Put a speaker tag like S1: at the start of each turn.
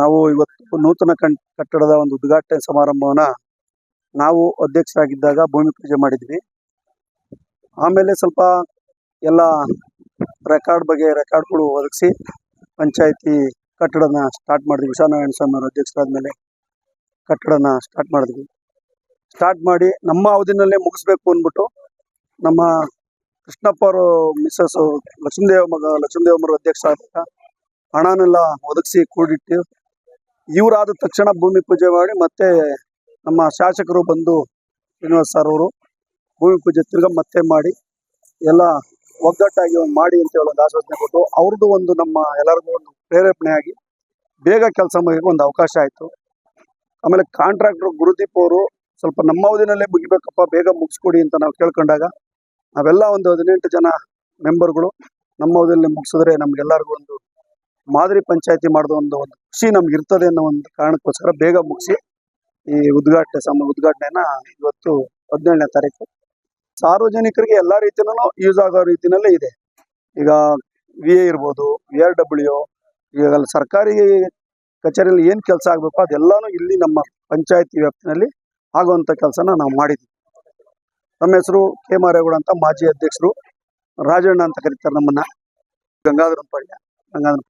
S1: ನಾವು ಇವತ್ತು ನೂತನ ಕಟ್ಟಡದ ಒಂದು ಉದ್ಘಾಟನೆ ಸಮಾರಂಭವನ್ನ ನಾವು ಅಧ್ಯಕ್ಷರಾಗಿದ್ದಾಗ ಭೂಮಿ ಪೂಜೆ ಮಾಡಿದ್ವಿ. ಆಮೇಲೆ ಸ್ವಲ್ಪ ಎಲ್ಲ ರೆಕಾರ್ಡ್ ಬಗ್ಗೆ ರೆಕಾರ್ಡ್ಗಳು ಒದಗಿಸಿ ಪಂಚಾಯಿತಿ ಕಟ್ಟಡನ ಸ್ಟಾರ್ಟ್ ಮಾಡಿದ್ವಿ. ವಿಶ್ವನಾರಾಯಣ ಸ್ವಾಮಿ ಅವರು ಅಧ್ಯಕ್ಷರಾದ್ಮೇಲೆ ಕಟ್ಟಡನ ಸ್ಟಾರ್ಟ್ ಮಾಡಿದ್ವಿ. ಸ್ಟಾರ್ಟ್ ಮಾಡಿ ನಮ್ಮ ಅವಧಿನಲ್ಲೇ ಮುಗಿಸ್ಬೇಕು ಅಂದ್ಬಿಟ್ಟು ನಮ್ಮ ಕೃಷ್ಣಪ್ಪ ಅವರು, ಮಿಸ್ಸಸ್ ಲಕ್ಷ್ಮೀದೇವ ಮಗ, ಲಕ್ಷ್ಮೀದೇವಮ್ಮರ ಅಧ್ಯಕ್ಷ ಆದಾಗ ಹಣನೆಲ್ಲ ಒದಗಿಸಿ ಕೂಡಿಟ್ಟು ಇವರಾದ ತಕ್ಷಣ ಭೂಮಿ ಪೂಜೆ ಮಾಡಿ ಮತ್ತೆ ನಮ್ಮ ಶಾಸಕರು ಬಂದು ಶ್ರೀನಿವಾಸ್ ಸರ್ ಅವರು ಭೂಮಿ ಪೂಜೆ ತಿರ್ಗಾ ಮತ್ತೆ ಮಾಡಿ ಎಲ್ಲ ಒಗ್ಗಟ್ಟಾಗಿ ಮಾಡಿ ಅಂತ ಹೇಳಿ ಒಂದು ಆಶ್ವಾಸನೆ ಕೊಟ್ಟು ಅವ್ರದ್ದು ಒಂದು ನಮ್ಮ ಎಲ್ಲರಿಗೂ ಒಂದು ಪ್ರೇರೇಪಣೆ ಆಗಿ ಬೇಗ ಕೆಲಸ ಮಾಡಿ ಒಂದು ಅವಕಾಶ ಆಯಿತು. ಆಮೇಲೆ ಕಾಂಟ್ರಾಕ್ಟ್ರು ಗುರುದೀಪ್ ಅವರು ಸ್ವಲ್ಪ ನಮ್ಮ ಅವಧಿನಲ್ಲೇ ಮುಗಿಬೇಕಪ್ಪ, ಬೇಗ ಮುಗಿಸ್ಕೊಡಿ ಅಂತ ನಾವು ಕೇಳ್ಕೊಂಡಾಗ ನಾವೆಲ್ಲ ಒಂದು ಹದಿನೆಂಟು ಜನ ಮೆಂಬರ್ಗಳು ನಮ್ಮ ಅವಧಿಯಲ್ಲಿ ಮುಗಿಸಿದ್ರೆ ನಮ್ಗೆಲ್ಲರಿಗೂ ಒಂದು ಮಾದರಿ ಪಂಚಾಯತಿ ಮಾಡಿದ ಒಂದು ಒಂದು ಖುಷಿ ನಮ್ಗೆ ಇರ್ತದೆ ಅನ್ನೋ ಒಂದು ಕಾರಣಕ್ಕೋಸ್ಕರ ಬೇಗ ಮುಗಿಸಿ ಈ ಉದ್ಘಾಟನೆ ಸಮ ಉದ್ಘಾಟನೆನ ಇವತ್ತು ಹದಿನೇಳನೇ ತಾರೀಕು. ಸಾರ್ವಜನಿಕರಿಗೆ ಎಲ್ಲ ರೀತಿಯೂ ಯೂಸ್ ಆಗೋ ರೀತಿಯಲ್ಲೇ ಇದೆ. ಈಗ ವಿ ಎ ಇರ್ಬೋದು ವಿ ಆರ್ ಡಬ್ಲ್ಯೂ ಈಗ ಸರ್ಕಾರಿ ಕಚೇರಿಯಲ್ಲಿ ಏನು ಕೆಲಸ ಆಗಬೇಕು ಅದೆಲ್ಲಾನು ಇಲ್ಲಿ ನಮ್ಮ ಪಂಚಾಯತಿ ವ್ಯಾಪ್ತಿನಲ್ಲಿ ಆಗುವಂಥ ಕೆಲಸನ ನಾವು ಮಾಡಿದ್ವಿ. ನಮ್ಮ ಹೆಸರು ಕೆ ಮಾರೇಗೌಡ ಅಂತ ಮಾಜಿ ಅಧ್ಯಕ್ಷರು ರಾಜಣ್ಣ ಅಂತ ಕರೀತಾರೆ ನಮ್ಮನ್ನ. ಗಂಗಾಧರ ಪಾಳ್ಯ. ಗಂಗಾಧರ